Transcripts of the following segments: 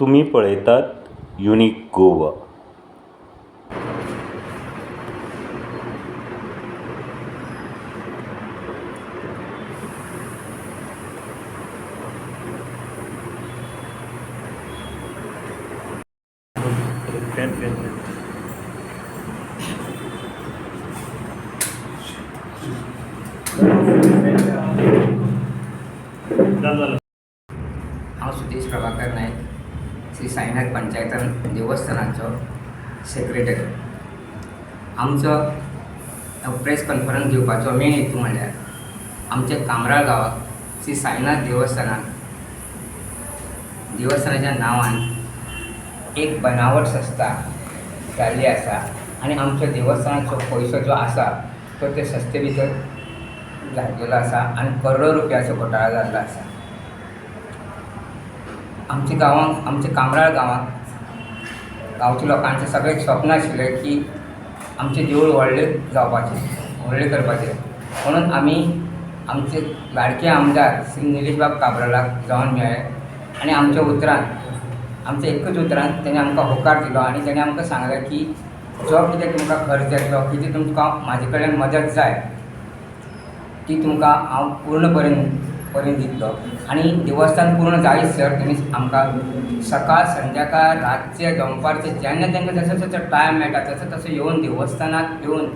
तुम्ही पळयतात युनिक गोवा हांव सुदेश प्रभाकर नायक श्री साईनाथ पंचायतन देवस्थानाचो सेक्रेटरी आमचो प्रेस कॉन्फरन्स घेवपाचो मेन हेतू म्हणल्यार आमच्या कामराळ गांवात श्री साईनाथ देवस्थानांत देवस्थानाच्या नांवान एक बनावट संस्था जाल्ली आसा आनी आमच्या देवस्थानाचो पयसो जो आसा तो ते संस्थे भितर घातलेलो आसा आनी करोडो रुपयाचो घोटाळो जाल्लो आसा. आमच्या गांवांत आमच्या कामराळ गांवांत गांवच्या लोकांचें सगळें स्वप्न आशिल्लें की आमचें देवूळ व्हडलें जावपाचें व्हडलें करपाचें. म्हणून आमी आमचे लाडके आमदार श्री निलेश बाब काब्रालाक जावन मेळ्ळे आनी आमच्या उतरान आमच्या एकूच उतरान ताणें आमकां होकार दिलो आनी ताणें आमकां सांगलें की जो कितें तुमकां खर्च येतलो कितें तुमकां म्हाजे कडल्यान मदत जाय ती तुमकां हांव पूर्ण पर्यंत पर्यंत दितलो आनी देवस्थान पूर्ण जायसर सर तेणी आमकां सकाळ संध्याकाळ रातचे दनपारचे जेन्ना तेंकां जसो जसो टायम मेळटा तसो तसो येवन देवस्थानाक येवन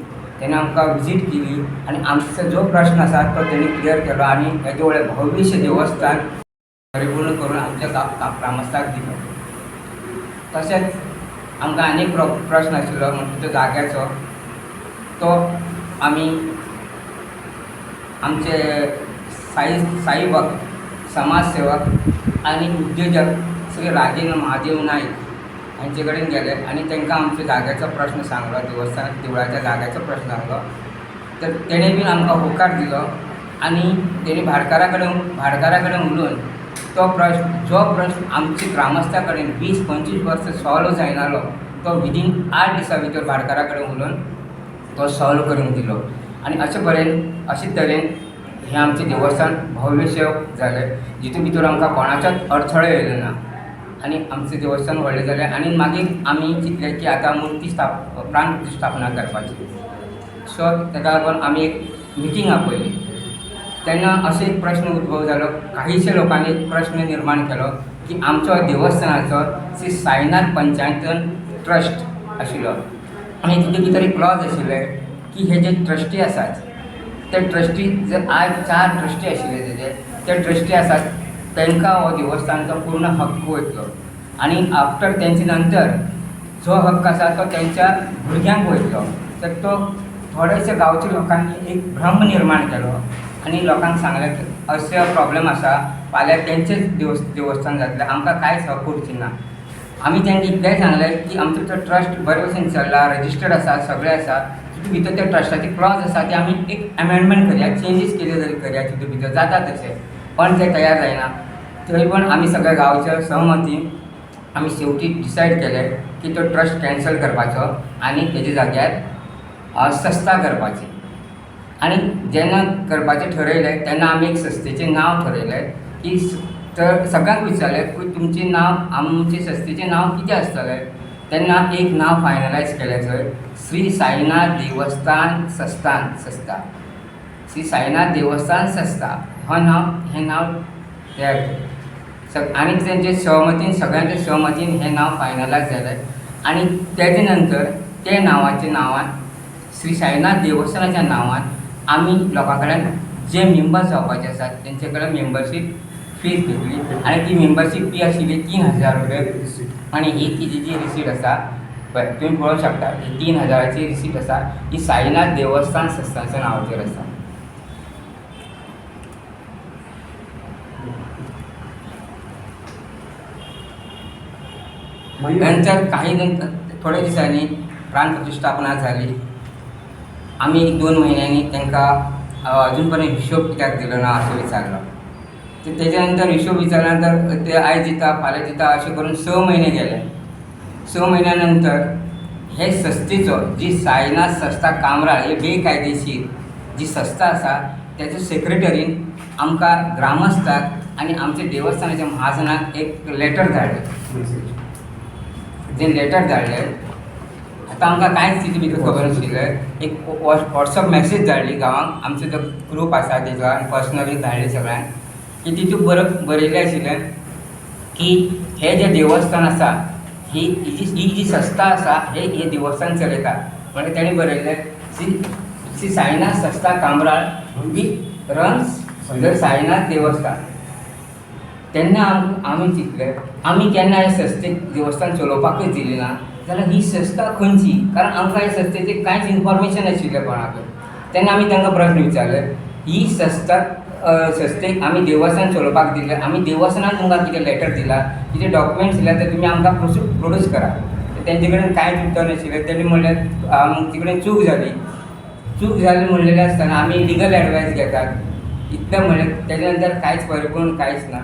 तेणें आमकां विजीट केली. आनी आमचो जो प्रश्न आसा तो तेणी क्लियर केलो आनी हेजे व्हडलें भविश्य देवस्थान परिपूर्ण करून आमच्या गा ग्रामस्थाक दिलो. तशेंच आमकां आनी एक प्र प्रश्न आशिल्लो म्हणजे तो जाग्याचो तो आमी आमचे साई साई समाजसेवक आनी उद्योजक श्री राजेंद्र महादेव नायक हांचे कडेन गेले आनी तांकां आमच्या जाग्याचो प्रश्न सांगलो देवस्थान देवळाच्या जाग्याचो प्रश्न सांगलो. तर तेणे बीन आमकां होकार दिलो आनी तेणी भाडकारा कडेन भाडकारा कडेन उलोवन तो प्रश्न जो प्रश्न आमच्या ग्रामस्था कडेन वीस पंचवीस वर्सां सॉल्व जायनालो तो विदीन आठ दिसां भितर भाडकारा कडेन उलोवन तो सॉल्व करून दिलो. आनी अशे बरेन अशे तरेन हें आमचें देवस्थान भव्यशें जालें जितून भितर आमकां कोणाच्याच अडथळो येयलो ना. आनी आमचें देवस्थान व्हडलें जालें आनी मागीर आमी चिंतलें की आतां मुर्ती स्थाप प्राण प्रतिश्ठापना करपाची. सो ताका लागून आमी एक मिटींग आपयली तेन्ना असो एक प्रश्न उद्भव जालो काहीशे लोकांनी एक प्रश्न निर्माण केलो की आमचो देवस्थानाचो श्री साईनाथ पंचायतन ट्रस्ट आशिल्लो आनी तितूंत भितर एक क्लॉज आशिल्ले की हे जे ट्रस्टी आसात ते ट्रस्टी जर आज चार ट्रस्टी आशिल्ले तेजे ते ट्रस्टी आसात तांकां हो देवस्थानाचो पूर्ण हक्क वयतलो आनी आफ्टर तेंचे नंतर जो हक्क आसा तो तेंच्या भुरग्यांक वयतलो तर तो थोडेशे गांवच्या लोकांनी एक भ्रम निर्माण केलो. आनी लोकांक सांगलें की अशे प्रॉब्लेम आसा फाल्यां तेंचेच देवस् देवस्थान जातलें. आमकां कांयच हक्क उरची ना आमी तांकां इतलेंय सांगलें की आमचो तो ट्रस्ट बरे भशेन चल्ला रजिस्टर्ड आसा सगळें आसा भितर त्या ट्रस्टाची क्लॉज आसा ती आमी एक अमेंडमेंट करया चेंजीस केले जरी करया तितून भितर जाता तशें पण तें तयार जायना तरी पण आमी सगळ्या गांवच्या सहमतीन आमी शेवटी डिसायड केलें की तो ट्रस्ट कॅन्सल करपाचो आनी तेजे जाग्यार सस्ता संस्था करपाची. आनी जेन्ना करपाचें ठरयलें तेन्ना आमी एक संस्थेचें नांव ठरयलें की तर सगळ्यांक विचारलें की तुमचें नांव आमचे संस्थेचें नांव कितें आसतलें तेन्ना एक नांव फायनलायज केलें आहे श्री साईनाथ देवस्थान संस्थान संस्था. श्री साईनाथ देवस्थान संस्था. हो नांव हें नांव तयार केलें. सग आणि तेंचे सहमतीन सगळ्यांच्या सहमतीन हें नांव फायनलायज जालें आनी तेजे नंतर ते नांवाच्या नांवान श्री साईनाथ देवस्थानाच्या नांवान आमी लोकां कडेन जे मेंबर्स जावपाचे आसात तेंचे कडेन मेंबरशीप फीज घेतली. आनी ती मेंबरशीप फी आशिल्ली तीन हजार रुपया आनी ही तिची जी रिसीट आसा पळय तुमी पळोवंक शकता ही तीन हजाराची रिसीट आसा ही साईनाथ देवस्थान संस्थाच्या नांवाचेर आसा नंतर काही नंतर थोड्या दिसांनी प्राण प्रतिश्ठापना जाली आमी एक दोन म्हयन्यांनी तांकां अ, अजून पर्यंत हिशोब कित्याक दिलो ना असो विचारलो. तर त्याच्यानंतर नंतर हिशोब विचारल्या नंतर ते आयज दिता फाल्यां दिता अशें करून स म्हयने गेले. स म्हयन्या नंतर हे सस्तीचो जी साईनाथ संस्था कामराळ हे बेकायदेशीर जी संस्था आसा तेजो सेक्रेटरीन आमकां ग्रामस्थाक आणि आमच्या देवस्थानाच्या महाजनाक एक लेटर धाडलें. जे लेटर धाडलें आतां आमकां कांयच तिचे भितर खबर नाशिल्लें. एक वॉट्सअप मॅसेज धाडली गांवांक आमचो जो ग्रूप आसा तेजो आनी पर्सनली धाडली सगळ्यांक. की तितून बर बरयल्लें आशिल्लें की हे जे देवस्थान आसा ही जी ही जी संस्था आसा हे हे देवस्थान चलयता. म्हणजे ताणें बरयल्लें श्री श्री साईनाथ संस्था कामराळ वी रन्स द साईनाथ देवस्थान. तेन्ना आमी चिंतले आमी केन्ना हे संस्थेक देवस्थान चलोवपाकूच दिली ना जाल्यार ही संस्था खंयची कारण आमकां हे संस्थेचें कांयच इन्फॉर्मेशन नाशिल्लें कोणाकय तेन्ना आमी तांकां प्रश्न विचारले ही संस्था सस्टेन आमी देवस्थान चलोवपाक दिलें. आमी देवस्थानान तुमकां कितें लेटर दिला. कितें डॉक्युमेंट्स दिला ते तुमी आमकां प्रोड्यूस करा. तेंचे कडेन कांयच उत्तर नाशिल्लें तेणी म्हणलें आमचे कडेन चूक जाली चूक जाली म्हणलेलें आसतना आमी लिगल एडवायस घेतात. इतलें म्हणलें तेज्या नंतर कांयच परिपूर्ण कांयच ना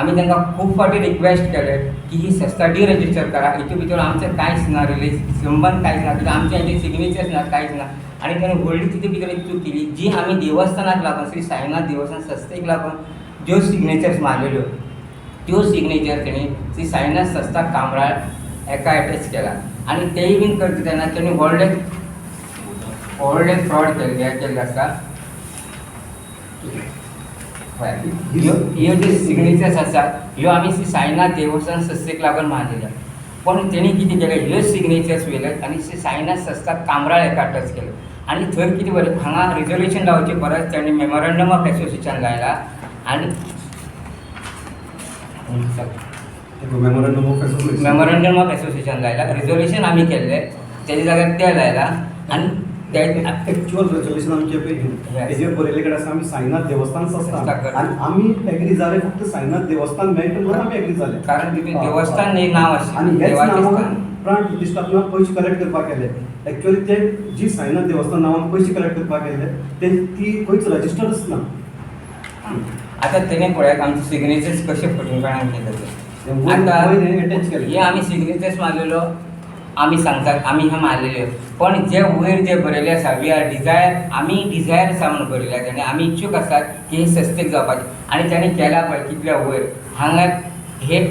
आमी तांकां खूब फावटी रिक्वेस्ट केले की ही संस्था डिरजिस्टर करा. हितू भितर आमचें कांयच ना रिलीज संबंद कांयच ना कित्याक आमचे हांचे सिग्नेचर्स ना कांयच ना ताणें व्हडली तितून भितर एक चूक केली. जी आमी देवस्थानाक लागून श्री साईनाथ देवस्थान संस्थेक लागून ज्यो सिग्नेचर्स मारलेल्यो त्यो सिग्नेचर तेणी श्री साईनाथ संस्था कामराळ एका एटॅच केला. आनी तेय बीन करता तेन्ना तेणी व्हडले व्हडले फ्रॉड केल्ले हे केल्ले आसा हय. ह्यो ह्यो ज्यो सिग्नेचर्स आसात ह्यो आमी श्री साईनाथ देवस्थान संस्थेक लागून मारलेल्या पण तेणी कितें केलें? ह्यो सिग्नेचर्स आनी श्री साईनाथ संस्था कामराळ एका टच केलें. आनी थंय कितें बरें हांगा रिजोल्युशन लावचे परस तेणी मेमोरंडम ऑफ एसोसिएशन लायला. आनी memorandum of association memorandum of association लायला. रिजोल्युशन आमी केल्लें तेजे जाग्यार तें लायला. आनी ते ऍक्च्युअल रेजोल्युशन आमचे. तेजेर बरयले कडेन आसा आमी साईनाथ देवस्थान संस्था. आनी आमी एग्री जाले फक्त साईनाथ देवस्थान मेळटा म्हणून आमी एग्री जाले कारण देवस्थान एक नांव आणि आशिल्लें हेच नांवान प्राण प्रतिष्ठापनाक पयशे कलेक्ट करपाक गेले एक्चुअली ते जी साईनाथ देवस्थान नांवान पयशे कलेक्ट करपाक गेले ते ती खंयच रजिस्टर्डच ना आतां तेणे पळयात आमचे सिग्नेचर्स कशे फटींगपणान केले ते आतां. हे आमी सिग्नेचर्स मारलेलो. आमी सांगतात आमी हे मारलेले पण जे वयर जे बरयले आसा वी आर डिझायर आमी डिझायर आसा म्हणून बरयल्या तेणे आमी इच्छूक आसात की हे सस्तेक जावपाचे आनी तेणे केला पळय कितल्या वयर हांगा हे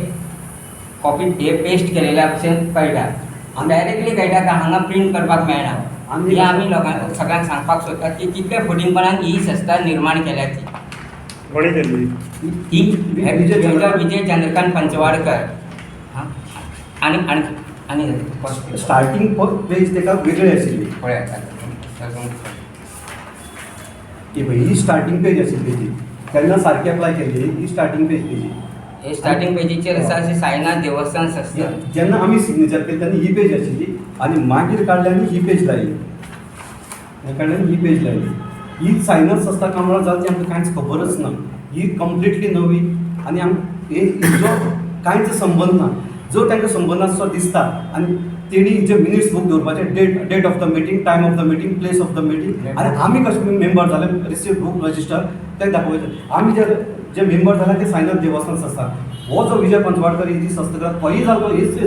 कॉपी हे पेस्ट केलेल्या भशेन कळटा डायरेक्टली कळटा की हांगा प्रिंट करपाक मेळना आमी- हे आमी लोकांक सगळ्यांक सांगपाक सोदतात की कितल्या फटींगपणान ही संस्था निर्माण केल्या ती. कोणी ही विजय विजय चंद्रकांत- पंचवाडकर. आणि आणि स्टार्टींग पेज तेका वेगळी आशिल्ली पळय ही स्टार्टींग पेज आशिल्ली तेजी तेन्ना सारकी अप्लाय केल्ली ही स्टार्टींग पेज तेजी हे स्टार्टिंग पेजीचेर आसा अशें देवस्थान संस्था जेन्ना आमी सिग्नेचर केली तेन्ना ही पेज आशिल्ली आनी मागीर काडल्यानी ही पेज लायली हे काडल्यानी ही पेज लायली ही सायनस संस्था कामराळ जाता ती आमकां कांयच खबरच ना ही कंप्लिटली नवी. आनी हे हिजो कांयच संबंद ना जो तांकां संबंद दिसता आनी तेणी जे मिनिट्स बूक दवरपाचे date date of the meeting time of the meeting place of the meeting आनी आमी कशें मेंबर जाले रिसीव बूक रजिस्टर ते दाखोवचे आमी जे जे मेंबर जाले ते सायनाथ देवस्थान संस्था हो जो विजय पंचवाडकर ही जी संस्था करता जालो हीच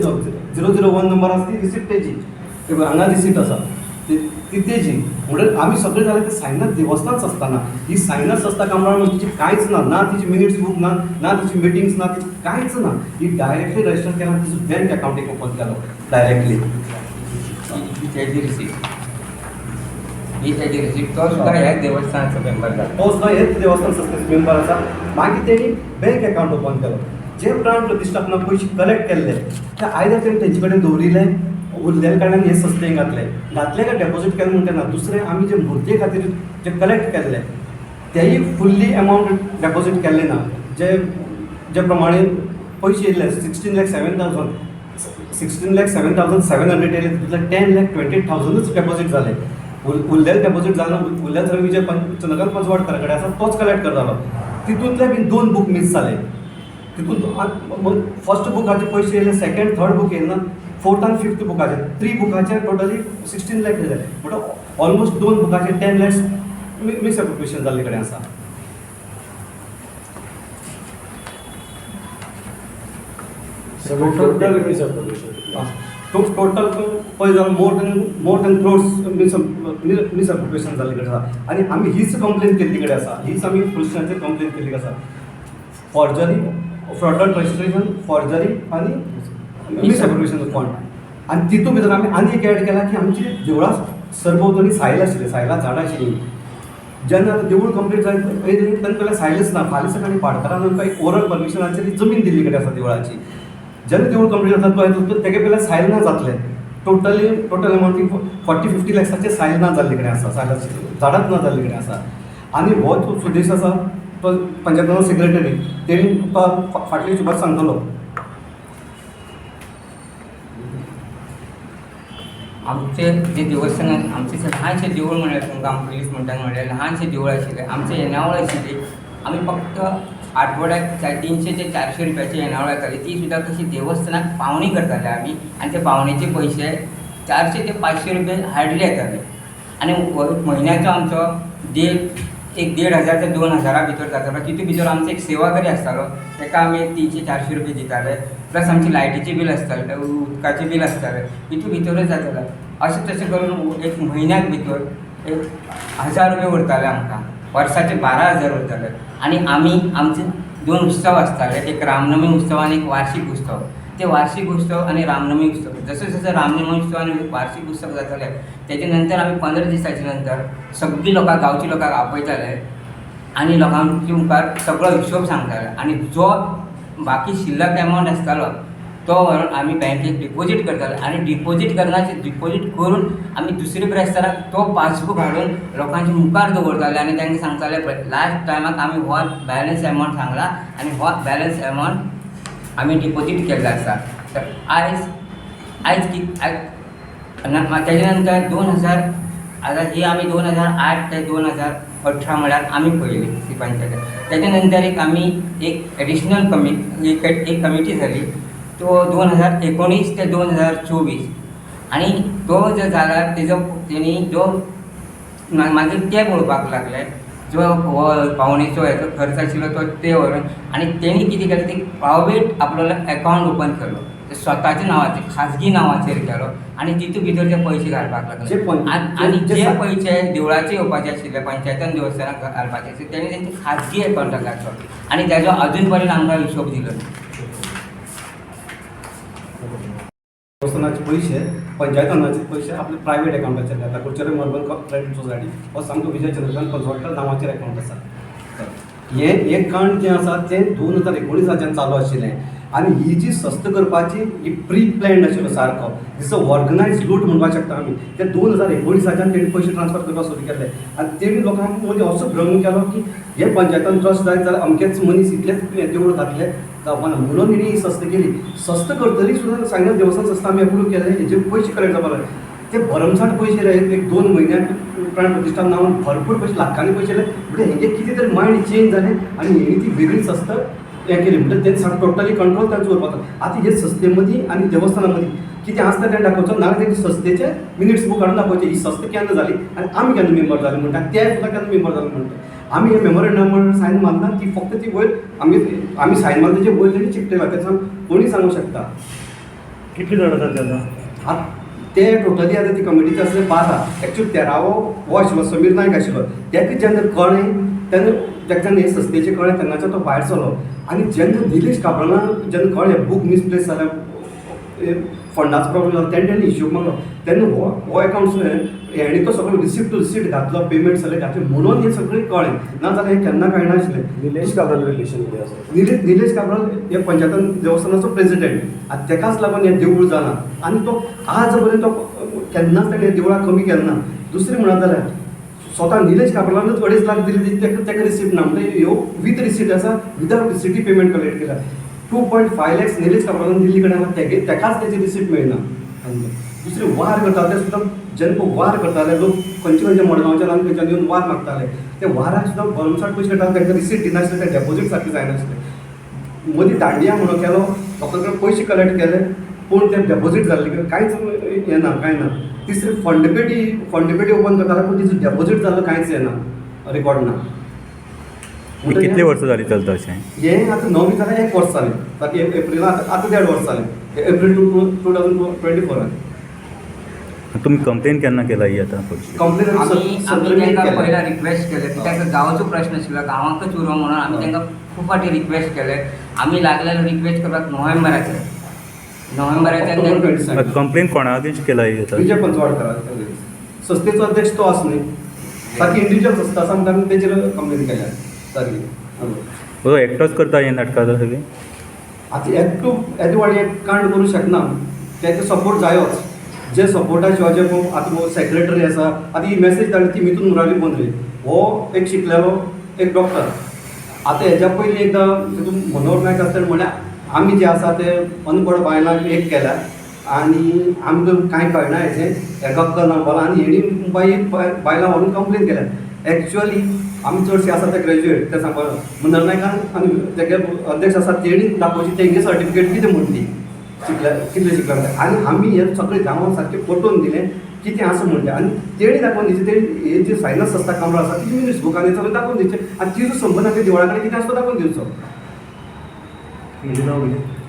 झिरो झिरो वन नंबर आसा ती रिसिप्ट तेजी हांगा रिसिप्ट आसा ती- ती तेजी म्हणून आमी सगळे जाले ते सायनाथ देवस्थान संस्था ना ही संस्था कामराळ म्हणून तिची कांयच ना ना तिची मिनिट्स बुक ना ना तिची मिटिंग्स ना तिची कांयच ना ही डायरेक्टली रजिस्टर केला तिचो बँक अकाउंट एक ओपन केलो डायरेक्टली ही तेजी ही रिसीप्ट तो सुद्धा ह्या देवस्थानाचो मेंबर तो सुद्दां हेच देवस्थान संस्थेचो मेंबर आसा मागीर तेणी बँक अकाउंट ओपन केलो. जे प्राण प्रतिश्ठापना पयशे कलेक्ट केल्ले ते आयदर तेणी तेंचे कडेन दवरिले उरलेल्या कारणान हे संस्थेक घातले घातले काय डेपॉझिट केले म्हणटा ना दुसरे आमी जे मुर्ते खातीर जे कलेक्ट केल्ले तेही फुल्ली अमावंट डेपॉझिट केल्ले ना जे जे प्रमाणे पयशे येयले sixteen lakh seven thousand sixteen lakh seven thousand seven hundred येयले तितले टेन लॅक ट्वेंटी थावजंडूच डेपॉझिट जाले उरलेले डेपॉझिट जालो उरलेले थंय जे पंच चंद्रकांत पंचवाडकर कडेन आसा तोच कलेक्ट करतालो तितूंतले बीन दोन बूक मीस जाले तितून फर्स्ट बुकाचे पयशे येयले सेकंड थर्ड बुक ना. फोर्थ आनी फिफ्थ बुकाचे थ्री बुकाचे टोटली सिक्स्टीन लॅक येयले म्हणटा ऑलमोस्ट दोन बुकाचे टेन लॅक्स मिस एप्रोप्रिएशन जाल्ले कडेन आसा टोटल टोटल पळय जाल्यार more than more than crores mis misappropriation जाल्ले कडेन आसा आनी आमी हीच कंप्लेन केल्ली कडेन आसा हीच आमी पुलिसांचेर कंप्लेन केल्ली आसा फॉर्जरी फ्रॉडलंट रजिस्ट्रेशन फॉर्जरी आणि मिसअप्रोप्रिएशन पॉईंट आनी तितून भितर आमी आनी एक एड केला की आमची देवळां सरभोंवतणी सायल आशिल्ले सायला झाडां आशिल्लीं जेन्ना आतां देवूळ कंप्लीट जालें तेन्ना पयलें सायलच ना फाल्यां सकाळीं पाटकारान आमकां एक ओरल परमिशनाचेर ती जमीन दिल्ली कडेन आसा देवळाची. जेन्ना देवूळ कंप्लीट जाता तो येता तेगे पयलें सायल ना जातलें. Totally total amount forty fifty लॅक्साचे सायल ना जाल्ले कडेन आसा सायलाचे झाडांच ना जाल्ले कडेन आसा आनी हो तो सुदेश आसा तो पंचायत सेक्रेटरी तेणी तुका फाटल्या हिशोबार सांगतलो आमचे जे देवस्थान आमचे ल्हानशें देवूळ म्हणल्यार तुमकां हांव पयलींच म्हणटात म्हणल्यार ल्हानशें देवूळ आशिल्लें आमचे येणावळ आशिल्ली आमी फक्त आठवड्याक चार- तीनशे ते चारशे रुपयाची येणावळ येताली ती सुद्दां कशी देवस्थानाक पावणी करताले आमी आनी ते पावणेचे पयशे चारशे ते पांचशे रुपया हाडले येताले आनी म्हयन्याचो आमचो देव एक देड हजार ते दोन हजारा भितर जातालो तितू भितर आमचो एक सेवाकरी आसतालो हो. ताका आमी एक तिनशे चारशे रुपया दिताले प्लस आमची लायटीचें बील आसतालें उदकाचें बील आसतालें तितू भितरूच जातालें अशें तशें करून एक म्हयन्याक भितर एक हजार रुपया उरताले आमकां. वर्साचे बारा हजार उरताले आनी आमी आमचे दोन उत्सव आसताले एक रामनमी उत्सव आनी एक वार्शीक उत्सव. ते वार्षिक उत्सव आणि रामनवमी उत्सव. जसं जसं रामनवमी उत्सव आणि वार्षिक उत्सव जाताले त्याच्या नंतर आम्ही पंदरा दिसाच्या नंतर सगळी लोकां गांवची लोकांक आपयताले आनी लोकांची मुखार सगळो हिशोब सांगताले आनी जो बाकी शिल्लक एमावंट आसतालो तो व्हरून आमी बँकेत डिपॉझिट करताले. आनी डिपॉझिट करण्याचे डिपॉझिट करून आमी दुसरे ब्रेस्ताराक तो पासबूक हाडून लोकांच्या मुखार दवरताले आनी तांकां सांगताले लास्ट टायमाक आमी हो बॅलन्स एमावंट सांगला आनी हो बॅलन्स एमावंट आमी डिपॉझिट केल्लो आसा तर आयज आयज कि आयज तेज्या नंतर दोन हजार आतां ही आमी दोन हजार आठ ते दोन हजार अठरा म्हळ्यार आमी पयली ती पंचायत नंतर एक आमी एक एडिशनल कमी एक एक कमिटी जाली तो दोन हजार एकोणीस ते दोन हजार चोवीस. आनी तो जो जाला तेजो तेणी जो मागीर ते पळोवपाक लागले जो हो पावणेचो हेचो खर्च आशिल्लो तो ते व्हरून आनी तेणी कितें केलें ते प्रायवेट आपलो अकावंट ओपन केलो. ते स्वताच्या नांवाचेर खाजगी नांवाचेर केलो आनी तितून भितर ते पयशे घालपाक लागले. आनी जे पयशे देवळाचे येवपाचे आशिल्ले पंचायतान देवस्थानाक घालपाचे आशिल्ले तेणी तेंचे खाजगी अकावंटाक घातलो आनी तेजो अजून पर्यंत आमकां हिशोब दिलो. ना. पैसे पयशे पंचायतानाचे पयशे आपले प्रायव्हेट अकाउंटाचे घालता कुडचेरे मर्बन क्रेडिट सोसायटी हो सामको विजय चंद्रकांत कन्सल्टंट नांवाचेर अकाउंट आसा हे एक कांड जें आसा तें दोन हजार एकोणीसाच्यान चालू आशिल्लें आनी ही जी सस्त करपाची ही प्री प्लॅन्ड आशिल्लो सारको जसो ऑर्गनायज लूट म्हणपाक शकता आमी ते दोन हजार एकोणीसाच्यान तेणी पयशे ट्रान्सफर करपाक सुरू केले आनी तेणी लोकांक मदीं म्हणजे असो भ्रम केलो की हे पंचायतान ट्रस्ट जायत जाल्यार अमकेच मनीस इतलेच देवूळ घातले. जावपा ना म्हणून ही सस्त केली? सस्त करतरी सुद्दां सांगले देवस्थान स्वस्त आम्ही अप्रूव्ह केलं हेजे पयशे कलेक्ट जावपा लागले ते भरमसाट पयशे रे एक दोन महिन्यात प्राण प्रतिश्ठान नांवान भरपूर पयशे लाखांनी पयशे आले. म्हणजे हे कितें तरी मायंड चेंज जालें आनी हेणी ती वेगळी स्वस्त हें केली. म्हणजे त्यांनी सांग टोटली कंट्रोल तांचो उरपाचो आतां हे सस्तेमध्ये मदीं आनी देवस्थाना मदीं कितें आसता तें दाखोवचो ना तें सस्तेचे मिनिट्स बुक हाडून दाखोवचे ही सस्त केन्ना जाली आनी आमी केन्ना मेंबर जाले म्हणटा ते सुद्दां केन्ना मेंबर जाले म्हणटा आमी हे मेमोरेंडम सायन मारना ती फक्त ती वयर आमी आमी सायन मारता तेजे वयर तेणी चिकटयला तें कोणी सांगूं शकता? कितली जाण आता आत- ते टोटली आतां ती कमिटीचे आसले बारा. एक्चुअली तेरावो हो आशिल्लो समीर नायक आशिल्लो तेका जेन्ना कळ्ळें तेन्ना तेका जेन्ना हे संस्थेचें कळ्ळें तेन्नाच्यान तो भायर सरलो आनी जेन्ना निलेश काब्राना जेन्ना कळ्ळें बूक मिसप्लेस जाल्या फंडाचो प्रॉब्लम जालो तेन्ना तेणी हिशोब मारलो तेन्ना हो हो अकावंट हेणी तो सगळो रिसिप्ट टू रिसिप्ट घातलो पेमेंट सगळें घातलें म्हणून हें सगळें कळ्ळें ना जाल्यार हें केन्ना कळनाशिल्लें निलेश काब्राल रिलेशन कितें आसा निलेश निलेश काब्राल हे पंचायतान देवस्थानाचो प्रेसिडेंट आनी तेकाच लागून हें देवूळ जालां आनी तो आज पर्यंत तो केन्नाच ताणें देवळाक कमी केलें ना दुसरें म्हणत जाल्यार स्वता निलेश काब्रालानूच अडेच लाख दिले तेका तेका रिसिप्ट ना म्हणजे ह्यो विथ रिसिप्ट आसा विदाउट रिसिप्टी पेमेंट कलेक्ट केला two point five lakhs Nilesh कामाला दिल्ली कडेन आसा तेगे तेकाच तेची रिसिप्ट मेळना दुसरे वार करताले सुद्दां जेन्ना वार करताले लोक खंयचे खंयचे मडगांवच्यान आनी खंयच्यान येवन वार मागताले ते वाराक सुद्दां भरमसाट पयशे काडटाले तांकां रिसिप्ट दिनासले ते डेपोजीट सारकें जायनासले मदीं दांडिया म्हणून केलो लोकां कडेन पयशे कलेक्ट केले पूण ते डेपोजीट जाल्ले कांयच हें ना कांय ना तिसरी फंड पेटी फंड पेटी ओपन करताले पूण तिचो डेपोजीट जाल्लो कांयच येना रिकॉर्ड ना कितली वर्सां जाली चलता अशें हें आतां नवी जाल्यार एक वर्स जालें ताकी एप्रिला आतां आतां देड वर्स जालें April two two thousand twenty फोरान तुमी कंप्लेन केन्ना केला ही आतां कंप्लेन आमी आमी. पयला रिक्वेस्ट केले की तांकां गांवचो प्रश्न आशिल्लो गांवांकच उरो म्हणून आमी तांकां खूप फाटी रिक्वेस्ट केले आम्ही लागलेलो रिक्वेस्ट करपाक नोव्हेंबराचेर नोव्हेंबराचेर ऑक्टोबर ते- 22. कंप्लेंट कोणा अगेन्स्ट केला ही आता? विजय पंचवाडकर संस्थेचो अध्यक्ष तो आसा न्ही सारकी इंडिव्हिज्युअल संस्था आसा म्हणटा आमी तेचेर कंप्लेन केल्या. सारकी एकटोच करता ही नाटकां आतां सगळी आतां एकटो येदे वाडी एक कांड करूं शकना तेका सपोर्ट जायोच. जे सपोर्टा शिवाय जे आतां सेक्रेटरी आसा आतां ही मेसेज धाडली ती मिथून मुरारी बोंद्रे हो एक शिकलेलो एक डॉक्टर आतां हेज्या पयलीं एकदां तितून मनोहर नायक आसतना म्हळ्यार आमी जे आसा ते अनपड बायलांक एक केल्या. आनी आमकां कांय कळना हेजें हेका अक्कल ना बोला आनी हेणी बाई बाय- बायलां व्हरून कंप्लेन केल्या. एक्चुअली आमी चडशे आसा ते ग्रॅज्युएट ते सांगपा मनोहर नायकान आनी तेगे अध्यक्ष आसा तेणी दाखोवची तेंगे सर्टिफिकेट कितें म्हण ती शिकल्या कितले ते. आनी आमी हे सगळे गांवांत सारकें पटोवन दिलें कितें आसा म्हणटा आनी तेणी दाखोवन दिवचें तेणी हे जे सायनस आसता कामरां आसा ती मिनिट्स बुकांनी सगळें दाखोवन दिवचें आनी तिजो संबंद आमच्या देवळा कडेन कितें आसता तो दाखोवन दिवचो कितें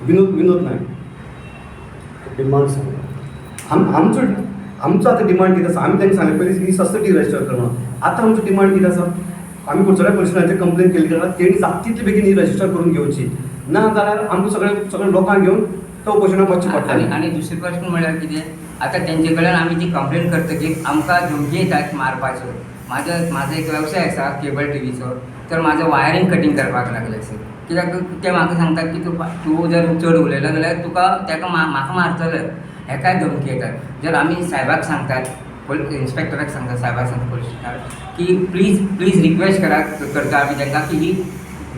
विनोद विनोद नायक डिमांड सांगा. आम आमचो आमचो आतां डिमांड कितें आसा आमी तांकां सांगलें पयलीं ही सोसायटी रजिस्टर कर म्हणून आतां आमचो डिमांड कितें आसा आमी कुडचड्या परिशदाचेर कंप्लेन केली कारण तेणी जाता तितले बेगीन ही रजिस्टर करून घेवची ना जाल्यार आमकां सगळे सगळे लोकांक घेवन तो उपोशणाक वचचें आणि पडटलें आणि दुसरी प्रश्न म्हळ्यार कितें आतां तेंचे कडल्यान आमी जी कंप्लेन करतकीर आमकां धमकी येतात मारपाच्यो म्हाजो म्हाजो एक वेवसाय आसा केबल टीव्हीचो तर म्हाजो वायरींग कटींग करपाक लागले सर कित्याक ते म्हाका सांगतात की तूं तूं जर चड उलयलो जाल्यार तुका तेका म्हाका मारतले हेकाय धमकी येतात? जर आमी सायबाक सांगतात पोलीस इन्स्पेक्टराक सांगतात सायबाक सांगता पोलीस स्टेशनार की प्लीज प्लीज रिक्वेस्ट करा करता आमी तांकां की ही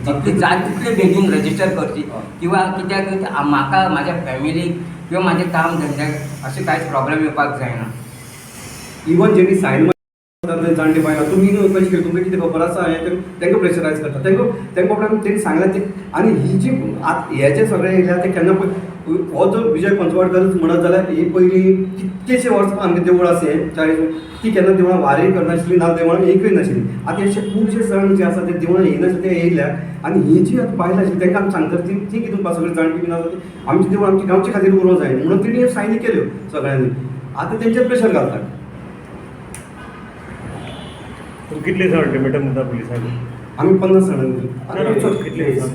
जितली जाय तितले बेगीन रजिस्टर करची किंवा कित्याक म्हाका म्हाज्या फॅमिलीक किंवा म्हाज्या काम धंद्याक अशें कांयच प्रॉब्लेम येवपाक जायना. इवन जेणी सायन जाणटे बायलां तुमी कशें केलें तुमकां कितें खबर आसा हें तेंकां प्रेशरायज करता तेंकां तेंकां बाबड्यान तेणी सांगलां ते. आनी ही जी आत हे जे सगळें येयल्या ते केन्ना हो जो विजय पंचवाडकरच म्हणत जाल्यार ही पयलीं कितकेशे वर्सां आमगे देवूळ आसा चाळीस ती केन्ना देवळां वारी करनाशिल्ली ना देवळां एकूय नाशिल्ली आतां अशे खुबशे सण जे आसा ते देवळां येयनाशिल्ले ते येयल्या आनी ही जी आतां बायलां आशिल्ली तेंकां आमी सांगता ती ती कितें म्हणपा सगळीं जाणटी बीन आसा ती आमची देवळां आमच्या गांवचे खातीर उरोवंक जाय म्हणून तिणी सायनी केल्यो सगळ्यांनी. आतां तेंचेर प्रेशर घालतात. पूण कितले दिसां अल्टिमेटम दिता पुलिसांक आमी पन्नास जाणांनी कितले दिसां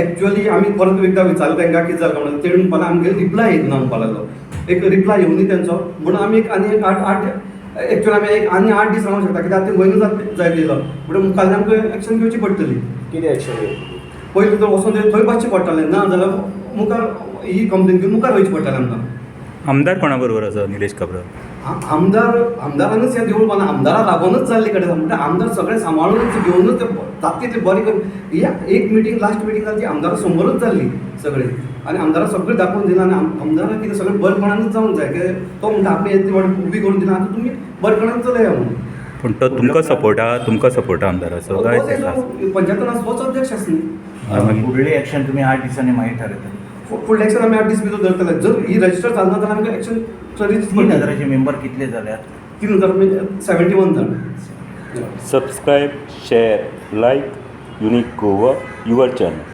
एक्चुअली आमी परत एकदां विचारलें तांकां कितें जालें म्हणून तेणी म्हणपाक लागलो आमगे रिप्लाय येयना म्हणपा लागलो एक रिप्लाय येवनी तेंचो म्हणून आमी एक आनी एक आठ आठ एक्चुअली आमी एक आनी आठ दीस रावंक शकता. कित्याक ते जात जाय दिलो म्हणून मुखाल्ल्यान आमकां एक्शन घेवची पडटली कितें एक्शन पयलीं तर वचून थंय थंय वचचें पडटलें ना जाल्यार मुखार ही कंप्लेन घेवन मुखार वयचें पडटलें आमकां आमदार कोणा बरोबर आसा निलेश काब्राल आमदार आमदारानच हें देवूळ बांदलां आमदारा लागूनच जाल्ले कडेन म्हणटा आमदार सगळें सांबाळूनच घेवनूच ते जाता तितलें बरें करून ह्या एक मिटींग लास्ट मिटींग जाली ती आमदारा समोरच जाल्ली सगळें. आनी आमदारा सगळें दाखोवन दिलां आनी आम- आमदाराक कितें सगळें बरेपणानच जावंक जाय. कित्याक तो म्हणटा आपली येदी वाडी उबी करून दिला आतां तुमी बरेपणान चलया म्हणून. पूण तो तुमकां सपोर्ट आहा तुमकां सपोर्ट आहा आमदाराचो काय पंचायतान होच अध्यक्ष आसा न्ही आनी मागीर फुडली एक्शन तुमी आठ दिसांनी मागीर थारयतले फु- फुडल्या एक्शन आमी आठ दीस भितर धरतले जर ही रजिस्टर जालना जाल्यार आमकां एक्शन चलीच म्हणटा अशें मेंबर कितले जाल्या तीन हजार मागीर सेवेंटी वन जाल्यार subscribe share like unique Goa your channel